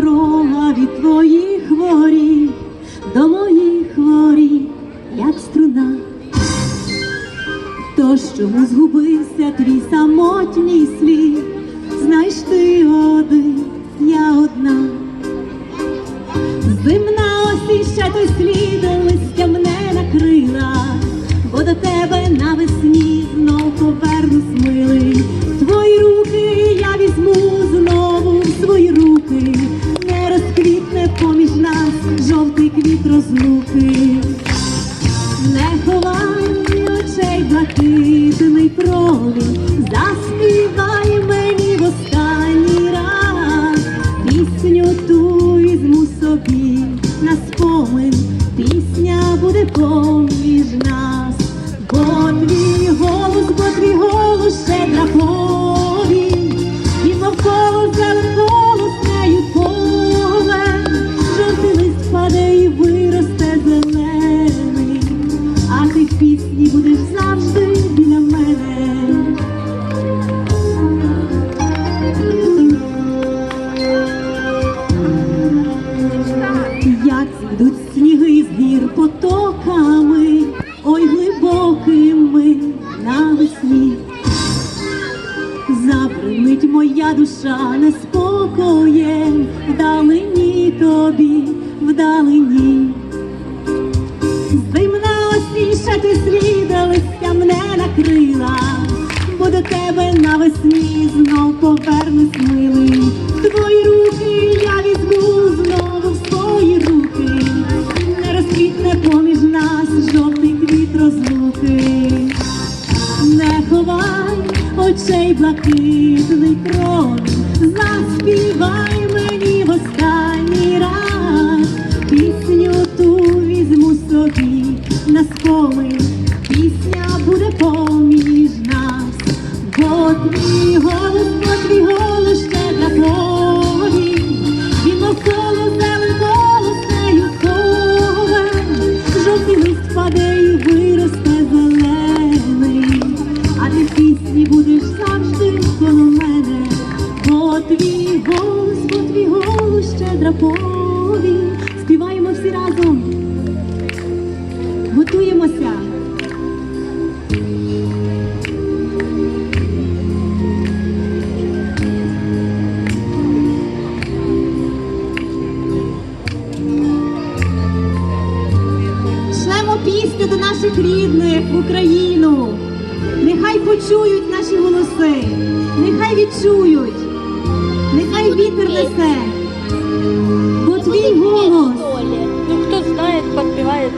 Любова від твоїх воріт до моїх воріт, як струна. Тож чому згубився твій самотній слід? Знаєш ти один, я одна. Зимна осінь ще той слід листя мене накрила, бо до тебе навесні знов повернусь милий. Твої руки квіт розлуки. Не в будеш завжди біля мене. Як зійдуть сніги з гір потоками, ой глибокими навесні. Забринить моя душа неспокоєм, повернусь милий. Твої руки я візьму знову в свої руки, не розквітне поміж нас жовтий квіт розлуки. Не ховай очей блакитний промінь, заспівай мені в останній раз. Пісню ту візьму собі на спомин, пісня буде поміж нас, бо твій твій голос, твій голос щедра повінь. Співаємо всі разом. Готуємося. Шлемо пісню до наших рідних в Україну. Нехай почують наші голоси, нехай відчують, вітер несе, бо твій голос. Ну хто знає, підпіває.